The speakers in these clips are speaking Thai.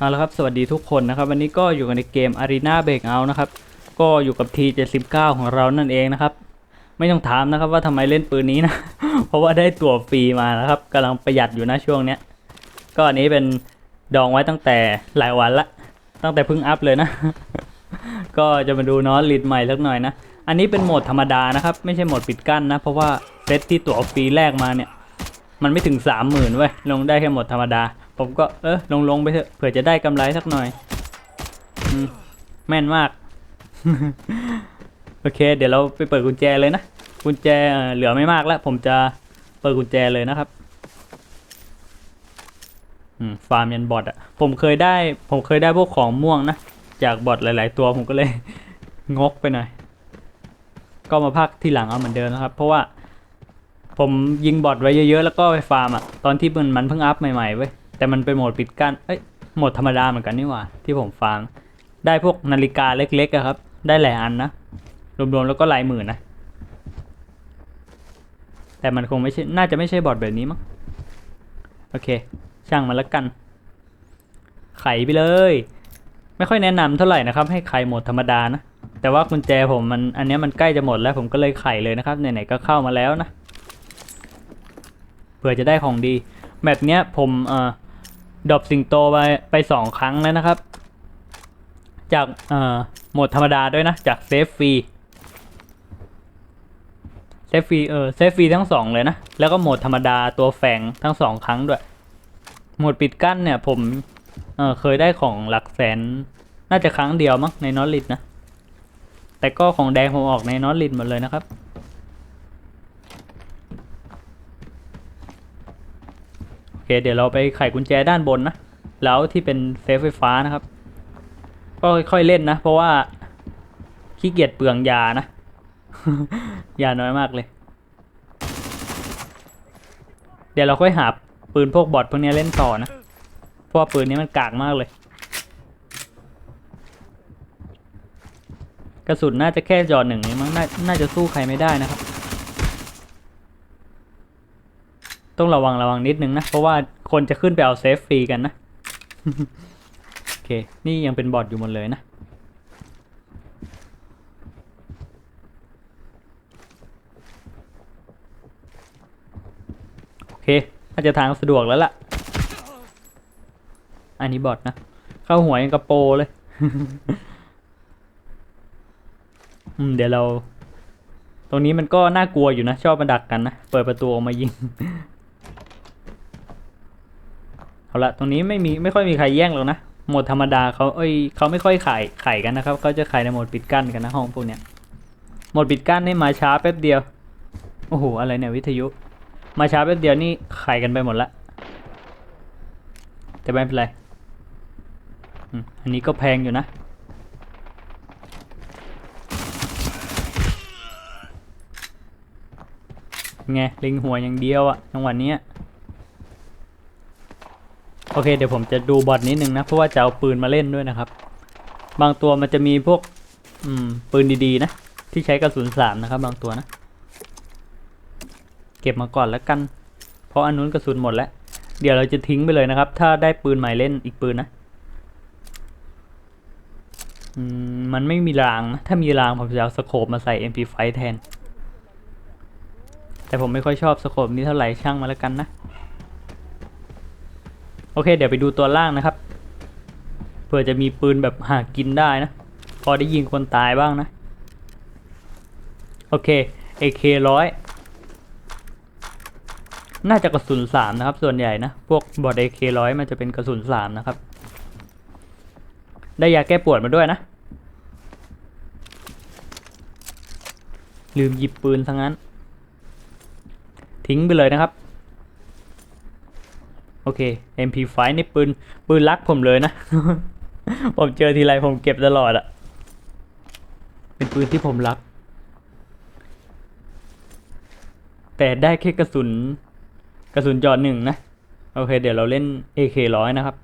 เอาละครับ สวัสดีทุกคนนะครับ วันนี้ก็อยู่กันในเกม Arena Breakout นะครับ ก็อยู่กับ T79 ของเรานั่นเองนะครับ ไม่ต้องถามนะครับว่าทำไมเล่นปืนนี้นะ เพราะว่าได้ตั๋วฟรีมานะครับกำลังประหยัดอยู่นะช่วงเนี้ย ก็อันนี้เป็นดองไว้ตั้งแต่หลายวันละ ตั้งแต่เพิ่งอัพเลยนะ ก็จะมาดูเนาะลิดใหม่สักหน่อยนะ อันนี้เป็นโหมดธรรมดานะครับ ไม่ใช่โหมดปิดกั้นนะ เพราะว่าเซตที่ตั๋วฟรีแรกมาเนี่ย มันไม่ถึงสามหมื่นเว้ย ลงได้แค่โหมดธรรมดา ผมก็เออลงลงๆไปเถอะเผื่อจะได้กำไรสักหน่อยอมแม่นมาก โอเค เดี๋ยวเราไปเปิดกุญแจเลยนะ กุญแจเเหลือไม่มากแล้ว ผมจะเปิดกุญแจเลยนะครับฟาร์มยันบอทอะ ผมเคยได้ ผมเคยได้พวกของม่วงนะ จากบอทหลาย ๆ ตัวผมก็เลย งกไปหน่อย ก็มาพักที่หลังเอาเหมือนเดิมนะครับ เพราะว่าผมยิงบอทไว้เยอะ ๆ แล้วก็ไปฟาร์มอะ ตอนที่มันมันเพิ่งอัพใหม่ ๆ เว้ย แต่มันเป็นโหมดปิดกั้น เอ้ย โหมดธรรมดาเหมือนกันนี่หว่า ที่ผมฟาร์มได้พวกนาฬิกาเล็กๆอะครับ ได้หลายอันนะ รวมๆแล้วก็หลายหมื่นนะ แต่มันคงไม่ใช่ น่าจะไม่ใช่บอทแบบนี้มั้ง โอเค ช่างมันละกัน ไขไปเลย ไม่ค่อยแนะนำเท่าไหร่นะครับ ให้ไขโหมดธรรมดานะ แต่ว่ากุญแจผมมัน อันนี้มันใกล้จะหมดแล้ว ผมก็เลยไขเลยนะครับ ไหนๆก็เข้ามาแล้วนะ เผื่อจะได้ของดี แบบเนี้ยผม เอ่อ ดรอปสิงโตไปไปสองครั้งแล้วนะครับ จากเอ่อโหมดธรรมดาด้วยนะ จากเซฟฟรีเซฟฟรีเออเซฟฟรีทั้งสองเลยนะ แล้วก็โหมดธรรมดาตัวแฝงทั้งสองครั้งด้วย โหมดปิดกั้นเนี่ยผมเออเคยได้ของหลักแสน น่าจะครั้งเดียวมั้งในนอตลิดนะ แต่ก็ของแดงผมออกในนอตลิดหมดเลยนะครับ โอ เคเดี๋ยวเราไปไขกุญแจด้านบนนะ แล้วที่เป็นเซฟไฟฟ้านะครับ ก็ค่อยๆเล่นนะ เพราะว่าขี้เกียจเปลืองยานะ ยาน้อยมากเลย เดี๋ยวเราค่อยหาปืนพวกบอทพวกนี้เล่นต่อนะ เพราะว่าปืนนี้มันกากมากเลย กระสุนน่าจะแค่จอหนึ่งนี่มั้งนาน่าจะสู้ใครไม่ได้นะครับ ต้องระวังระวังนิดนึงนะ เพราะว่าคนจะขึ้นไปเอาเซฟฟรีกันนะ โอเค นี่ยังเป็นบอทอยู่หมดเลยนะโอเคน่าจะทางสะดวกแล้วล่ะ อันนี้บอทนะ เข้าหัวยังกระโปรเลยอืมเดี๋ยวเรา ตรงนี้มันก็น่ากลัวอยู่นะ ชอบมาดักกันนะ เปิดประตูออกมายิง เอาละตรงนี้ไม่มีไม่ค่อยมีใครแย่งหรอกนะโหมดธรรมดาเขาเอ้ยเขาไม่ค่อยขายขายกันนะครับเขาจะขายในโหมดปิดกั้นกันนะห้องพวกเนี้ยโหมดปิดกั้นนี่มาช้าแป๊บเดียวโอ้โหอะไรเนี่ยวิทยุ มาช้าแป๊บเดียวนี่ขายกันไปหมดละแต่ไม่เป็นไรอันนี้ก็แพงอยู่นะไงลิงหัวอย่างเดียวอะจังหวะเนี้ อเคเดี๋ยวผมจะดูบอทนิดนึงนะ เพราะว่าจะเอาปืนมาเล่นด้วยนะครับ บางตัวมันจะมีพวกอืมปืนดีๆนะ ที่ใช้กระสุนสามนะครับ บางตัวนะ เก็บมาก่อนแล้วกัน เพราะอันนู้นกระสุนหมดแล้ว เดี๋ยวเราจะทิ้งไปเลยนะครับ ถ้าได้ปืนใหม่เล่นอีกปืนนะอืมมันไม่มีรางนะ ถ้ามีรางผมจะเอาสโคปมาใส่ MP5 แทน แต่ผมไม่ค่อยชอบสโคปนี้เท่าไหร่ช่างมาแล้วกันนะ อเคเดี๋ยวไปดูตัวล่างนะครับเผื่อจะมีปืนแบบหากินได้นะ พอได้ยิงคนตายบ้างนะ โอเค AK ร้อยน่าจะกระสุนสามนะครับ ส่วนใหญ่นะ พวกบอด AK ร้อยมันจะเป็นกระสุนสามนะครับ ได้ยาแก้ปวดมาด้วยนะ ลืมหยิบปืนทั้งนั้น ทิ้งไปเลยนะครับ อเค MP5 นี่ปืน ปืนรักผมเลยนะ ผมเจอทีไรผมเก็บตลอดอะเป็นปืนที่ผมรัก แต่ได้แค่กระสุน กระสุนจอดหนึ่งนะ โอเค เดี๋ยวเราเล่น AK ร้อยนะครับ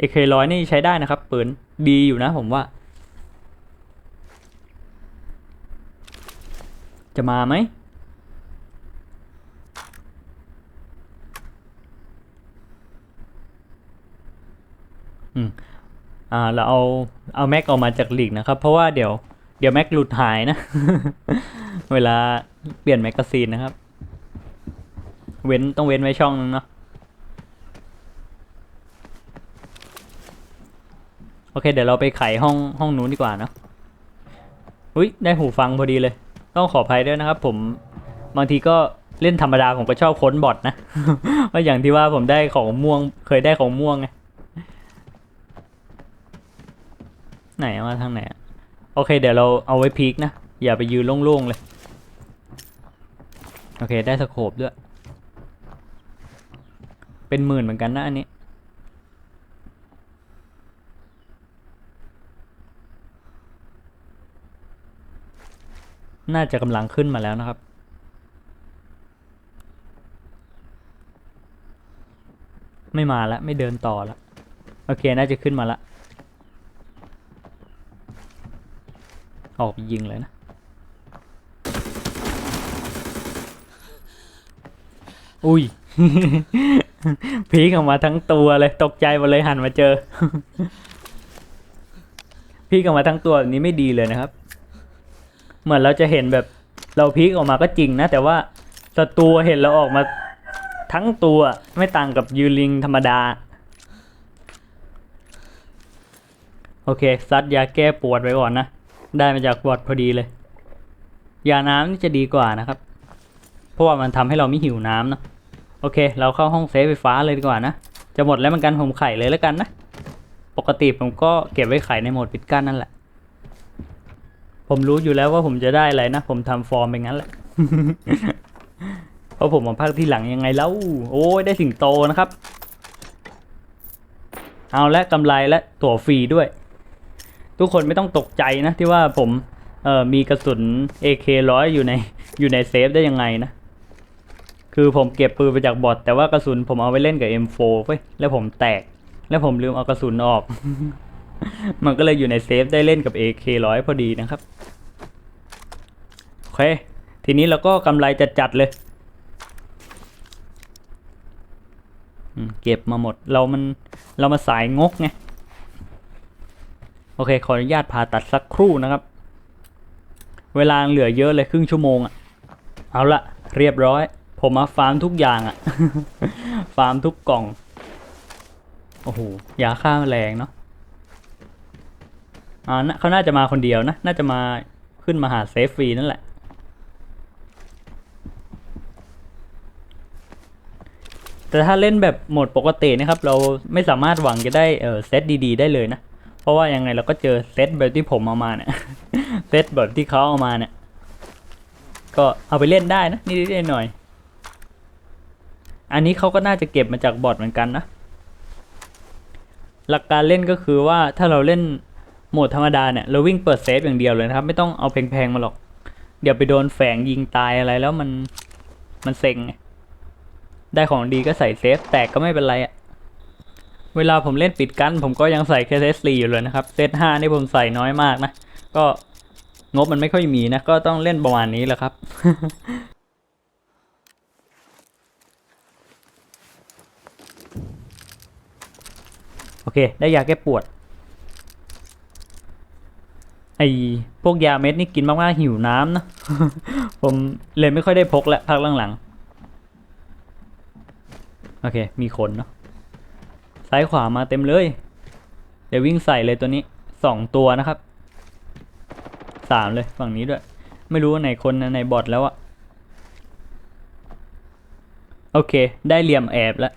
AK ร้อยนี่ใช้ได้นะครับ ปืนดีอยู่นะผมว่า จะมาไหม อืมอ่าเราเอาเอาแม็กออกมาจากหลีกนะครับ เพราะว่าเดี๋ยวเดี๋ยวแม็กหลุดหายนะ เวลาเปลี่ยนแมกกาซีนนะครับ เว้นต้องเว้นไว้ช่องนึงเนาะโอเค เดี๋ยวเราไปไขห้องห้องนู้นดีกว่านะอุ้ยได้หูฟังพอดีเลย ต้องขออภัยด้วยนะครับ ผมบางทีก็เล่นธรรมดาผมก็ชอบค้นบอทนะว่าอย่างที่ว่าผมได้ของม่วง เคยได้ของม่วงไง ไหนมาทางไหนโอเค เดี๋ยวเราเอาไว้พีคนะ อย่าไปยืนโล่งๆเลย โอเค ได้สโคปด้วย เป็นหมื่นเหมือนกันนะอันนี้น่าจะกำลังขึ้นมาแล้วนะครับ ไม่มาแล้วไม่เดินต่อแล้ว โอเค น่าจะขึ้นมาละ ออกไปยิงเลยนะ อุ้ย พีกออกมาทั้งตัวเลย ตกใจหมดเลยหันมาเจอ พีกออกมาทั้งตัวแบบนี้ไม่ดีเลยนะครับ เหมือนเราจะเห็นแบบเราพีกออกมาก็จริงนะ แต่ว่าศัตรูเห็นเราออกมาทั้งตัวไม่ต่างกับยูริงธรรมดา โอเค ซัดยาแก้ปวดไว้ก่อนนะ ได้มาจากบอดพอดีเลย ยาน้ำนี่จะดีกว่านะครับ เพราะว่ามันทำให้เราไม่หิวน้ำเนอะโอเค เราเข้าห้องเซฟไฟฟ้าเลยดีกว่านะ จะหมดแล้วเหมือนกันผมไขเลยแล้วกันนะ ปกติผมก็เก็บไว้ไขในโหมดปิดกั้นนั่นแหละ ผมรู้อยู่แล้วว่าผมจะได้อะไรนะ ผมทำฟอร์มไปงั้นแหละ เพราะผมมาพักที่หลังยังไงแล้ว โอ้ยได้สิงโตนะครับ เอาและกำไรและตั๋วฟรีด้วย ทุกคนไม่ต้องตกใจนะที่ว่าผมเอ่อมีกระสุน AK ร้อยอยู่ในอยู่ในเซฟได้ยังไงนะ คือผมเก็บปืนไปจากบอทแต่ว่ากระสุนผมเอาไปเล่นกับ M4 เว้ยแล้วผมแตก แล้วผมลืมเอากระสุนออก มันก็เลยอยู่ในเซฟได้เล่นกับ AK ร้อยพอดีนะครับโอเค ทีนี้เราก็กำไรจัดๆเลยเก็บมาหมดเรามันเรามาสายงกไง โอเค ขออนุญาตผ่าตัดสักครู่นะครับ เวลาเหลือเยอะเลยครึ่งชั่วโมงอะเอาละเรียบร้อย ผมมาฟาร์มทุกอย่างอะฟาร์มทุกกล่อง โอ้โหยาฆ่าแมลงเนาะอ่าเขาน่าจะมาคนเดียวนะ น่าจะมาขึ้นมาหาเซฟฟรีนั่นแหละ แต่ถ้าเล่นแบบโหมดปกตินะครับ เราไม่สามารถหวังจะได้เออเซตดีๆ ได้เลยนะ เพราะว่ายังไงเราก็เจอเซตแบบที่ผมเอามาเนี่ยเซตแบบที่เขาเอามาเนี่ย ก็เอาไปเล่นได้นะนิดๆหน่อยอันนี้เขาก็น่าจะเก็บมาจากบอทเหมือนกันนะ หลักการเล่นก็คือว่าถ้าเราเล่นโหมดธรรมดาเนี่ยเราวิ่งเปิดเซฟอย่างเดียวเลยนะครับ ไม่ต้องเอาแพงๆมาหรอก เดี๋ยวไปโดนแฝงยิงตายอะไรแล้วมันมันเซ็งได้ของดีก็ใส่เซฟแตกก็ไม่เป็นไรอะ เวลาผมเล่นปิดกัน ผมก็ยังใส่แค่เซตสี่อยู่เลยนะครับเซตห้านี่ผมใส่น้อยมากนะ ก็งบมันไม่ค่อยมีนะ ก็ต้องเล่นประมาณนี้แหละครับโอเค ได้ยาแก้ปวด ไอพวกยาเม็ดนี่กินมากๆหิวน้ำนะ ผมเลยไม่ค่อยได้พกแล้วพักหลังๆ โอเค มีคนเนาะ ซ้ายขวามาเต็มเลย เดี๋ยววิ่งใส่เลยตัวนี้สองตัวนะครับสามเลยฝั่งนี้ด้วย ไม่รู้ว่าไหนคนนะไหนบอทแล้วอะโอเค ได้เหลี่ยมแอบแล้ว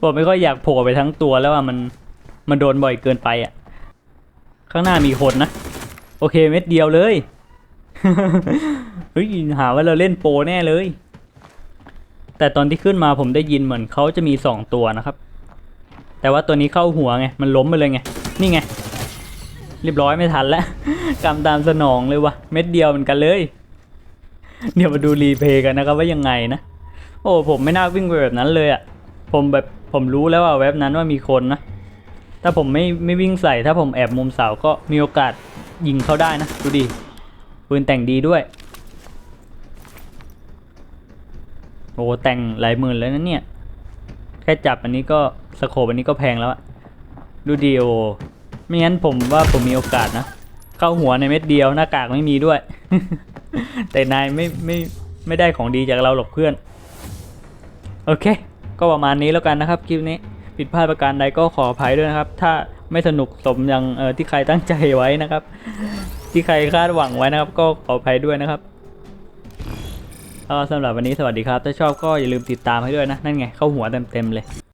ผมไม่ค่อยอยากโผล่ไปทั้งตัวแล้วว่ามันมันโดนบ่อยเกินไปอะข้างหน้ามีคนนะ โอเคเม็ดเดียวเลยเฮ้ยหาว่าเราเล่นโปรแน่เลย แต่ตอนที่ขึ้นมาผมได้ยินเหมือนเขาจะมีสองตัวนะครับ แต่ว่าตัวนี้เข้าหัวไง มันล้มไปเลยไง นี่ไง เรียบร้อยไม่ทันแล้วกำตามสนองเลยวะเม็ดเดียวเหมือนกันเลย เดี๋ยวมาดูรีเพย์กันนะครับว่ายังไงนะ โอ้ผมไม่น่าวิ่งไปแบบนั้นเลยอะ่ะ ผมแบบผมรู้แล้วว่าเว็บนั้นว่ามีคนนะ ถ้าผมไม่ไม่วิ่งใส่ ถ้าผมแอบมุมเสาก็มีโอกาสยิงเขาได้นะ ดูดิ ปืนแต่งดีด้วย โอ้แต่งหลายหมื่นแล้วนะเนี่ย แค่จับอันนี้ก็ สโคปอันนี้ก็แพงแล้วดูดีโอไม่งั้นผมว่าผมมีโอกาสนะ เข้าหัวในเม็ดเดียวหน้ากากไม่มีด้วย แต่นายไม่ไม่ไม่ได้ของดีจากเราหรอกเพื่อน โอเค ก็ประมาณนี้แล้วกันนะครับคลิปนี้ผิดพลาดประการใดก็ขออภัยด้วยนะครับ ถ้าไม่สนุกสมอย่างเออที่ใครตั้งใจไว้นะครับ ที่ใครคาดหวังไว้นะครับ ก็ขออภัยด้วยนะครับก็สำหรับวันนี้สวัสดีครับ ถ้าชอบก็อย่าลืมติดตามให้ด้วยนะ นั่นไงเข้าหัวเต็มๆเลย